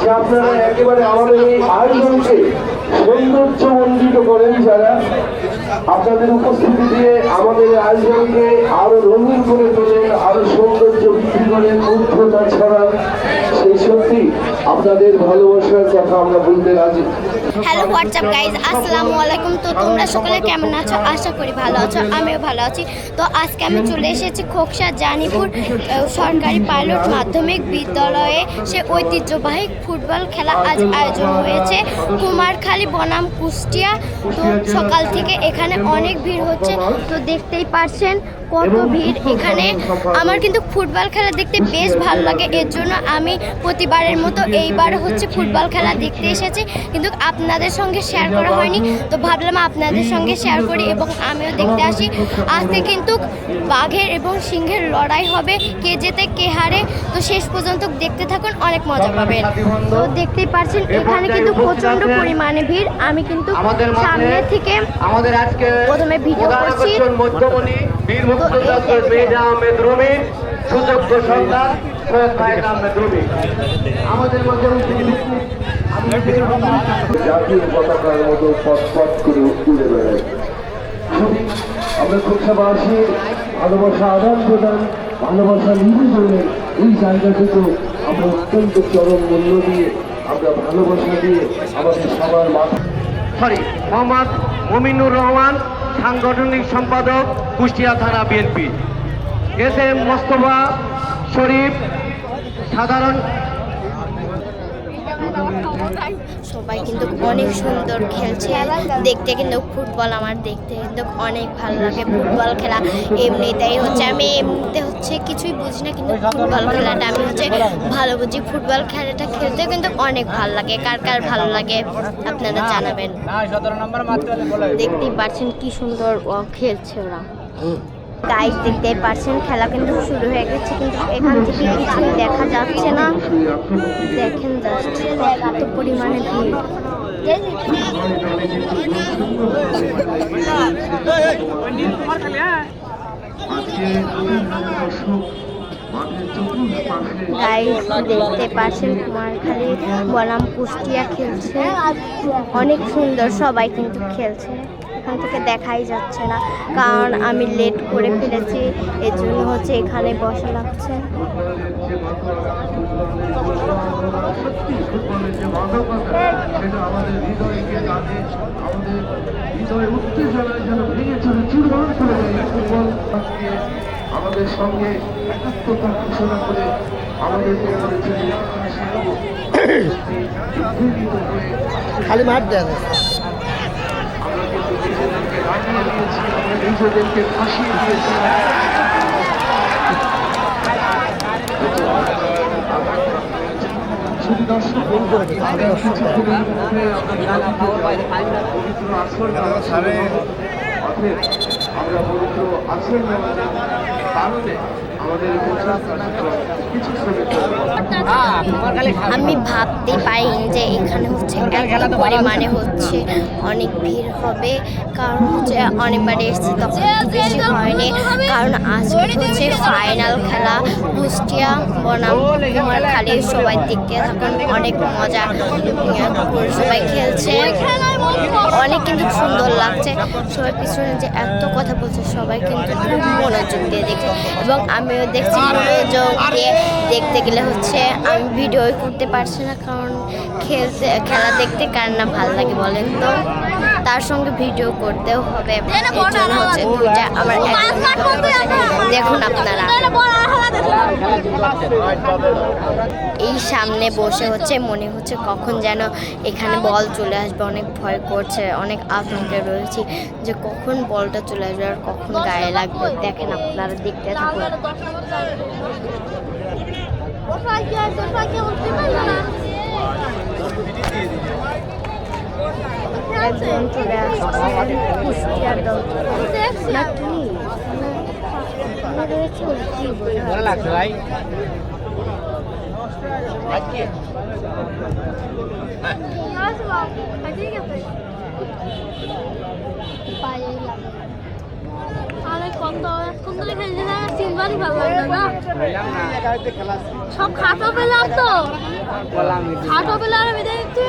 যে আপনারা একেবারে আমাদের এই করেন আপনাদের উপস্থিতি দিয়ে আমাদের আয়োজনকে আরও রঙিন করে তোলেন, আরও সৌন্দর্য ছড়ান সেই সত্যি আপনাদের ভালোবাসার কথা আমরা বলতে রাজি। হ্যালো হোয়াটসঅ্যাপ গাইজ আসসালামু আলাইকুম। তো তোমরা সকলে কেমন আছো? আশা করি ভালো আছো, আমিও ভালো আছি। তো আজকে আমি চলে এসেছি খোকসা জানিপুর সরকারি পাইলট মাধ্যমিক বিদ্যালয়ে। সে ঐতিহ্যবাহী ফুটবল খেলা আজ আয়োজন হয়েছে। কুমারখালী বনাম কুষ্টিয়া। তো সকাল থেকে এখানে অনেক ভিড় হচ্ছে। তো দেখতেই পারছেন কত ভিড় এখানে? আমার কিন্তু ফুটবল খেলা দেখতে বেশ ভালো লাগে। এর জন্য আমি প্রতিবারের মতো এইবার হচ্ছে ফুটবল খেলা দেখতে এসেছি। কিন্তু আপনাদের সঙ্গে শেয়ার করা হয়নি। তো ভাবলাম আপনাদের সঙ্গে শেয়ার করি এবং আমিও দেখতে আসি। আজকে কিন্তু বাঘের এবং সিংহের লড়াই হবে। কে যেতে কে হারে? তো শেষ পর্যন্ত দেখতে থাকুন অনেক মজা পাবেন। তো দেখতেই পাচ্ছেন এখানে কিন্তু প্রচণ্ড পরিমাণে ভিড়। আমি কিন্তু সামনে থেকে আমাদের আজকে প্রথমে ভিডিও করছি। মুক্তিযোদ্ধা মেজা আহমেদ রুমি সুযোগ্য সন্তান সৈয়দ ফায়েজ আহমেদ রুমি আমাদের মধ্যে জাতীয় পতাকার মতো পথ পথ করে উড়ে বেড়ায় আমরা ভালোবাসা আদান প্রদান ভালোবাসা নিবেদনের এই জায়গাটুকু আমরা অত্যন্ত চরম মূল্য দিয়ে আমরা ভালোবাসা দিয়ে আমাদের সবার মাথা সরি মোহাম্মদ মমিনুর রহমান সাংগঠনিক সম্পাদক কুষ্টিয়া থানা BNP. S M Mostafa Sharif সাধারণ সবাই কিন্তু অনেক সুন্দর খেলছে। দেখতে কিন্তু ফুটবল আমার দেখতে কিন্তু অনেক ভালো লাগে। ফুটবল খেলা এমনিতেই হচ্ছে। আমি এমনিতে হচ্ছে কিছুই বুঝি না, কিন্তু ফুটবল খেলাটা আমি হচ্ছে ভালো বুঝি। ফুটবল খেলাটা খেলতে কিন্তু অনেক ভালো লাগে। কার কার ভালো লাগে আপনারা জানাবেন। দেখতেই পাচ্ছেন কি সুন্দর খেলছে ওরা। গাইজ দেখতে পারছেন খেলা কিন্তু শুরু হয়ে গেছে, কিন্তু এখান থেকে কিছুই দেখা যাচ্ছে না। দেখেন জাস্ট কত পরিমাণে দেখতে পাচ্ছেন, কুমারখালী বলাম কুষ্টিয়া খেলছে। অনেক সুন্দর সবাই কিন্তু খেলছে। এখান থেকে দেখাই যাচ্ছে না কারণ আমি লেট করে ফেলেছি এর জন্য হচ্ছে এখানে বসা লাগছে। আমাদের সঙ্গে একাত্মতা ঘোষণা করে আমাদেরকে খালি মাঠ কিন্তু রাখিয়ে দিয়েছি নিজেদেরকে ফাঁসিয়ে দিয়েছি শুধু দর্শক কিছুক্ষণের মধ্যে আমরা পবিত্র আশ্রয় অতএব আমরা পবিত্র আশ্রয় নেওয়ার কারণে আমাদের কিছু আমি ভাবতে পারিনি যে এখানে হচ্ছে এত পরিমাণে হচ্ছে অনেক ভিড় হবে কারণ হচ্ছে অনেকবার এসেছি তখন বেশি হয়নি কারণ আজকে হচ্ছে ফাইনাল খেলা কুষ্টিয়া বনাম কুমারখালী সবাই দেখতে থাকুন অনেক মজা সবাই খেলছে। অনেক কিন্তু সুন্দর লাগছে সবাই পিছনে যে এত কথা বলছে সবাই কিন্তু খুব মনোযোগ দিয়ে দেখছে এবং আমিও দেখছি মনোযোগ দিয়ে দেখতে গেলে হচ্ছে আমি ভিডিও করতে পারছি না কারণ খেলতে খেলা দেখতে কার না ভালো লাগে বলেন তো? তার সঙ্গে ভিডিও করতেও হবে। এর জন্য হচ্ছে দুইটা আমার। দেখুন আপনারা। এই সামনে বসে হচ্ছে, মনে হচ্ছে কখন যেন এখানে বল চলে আসবে। অনেক ভয় করছে, অনেক আতঙ্কে রয়েছে যে কখন বলটা চলে আসবে আর কখন গায়ে লাগবে। দেখেন আপনারা দেখতে থাকুন। চলে আসছে দল বোঝা লাগছে ভাই। ভালো সব খাটো পেলাম তো। খাটো পেলাম আমি তুই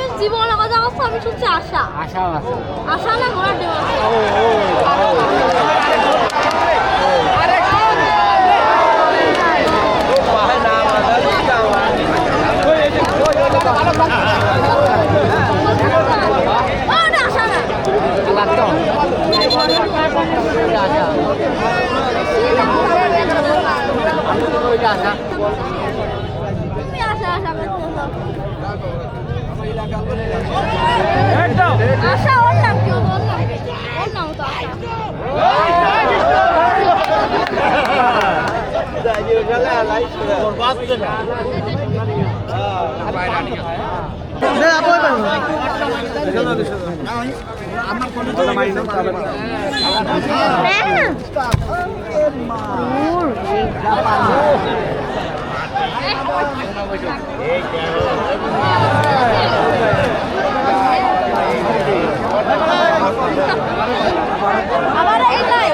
কথা অবস্থা আমি শুনছি আশা। আশা আশা না ঘোড়ার ডিম আছে ও, ওটা আশা না লাগতো ওইটা আশা ওর নাম কি ওর নাম ওর নাম তো আশা আবার এই নাই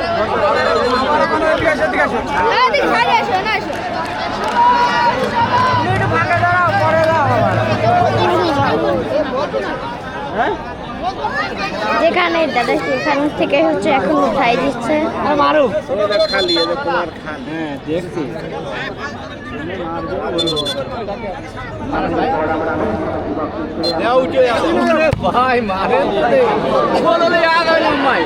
হ্যাঁ? যেখানে দাদা সেখান থেকে হচ্ছে এখন উঠাই দিচ্ছে? মারু ভাই মারে। বললে আগে মাই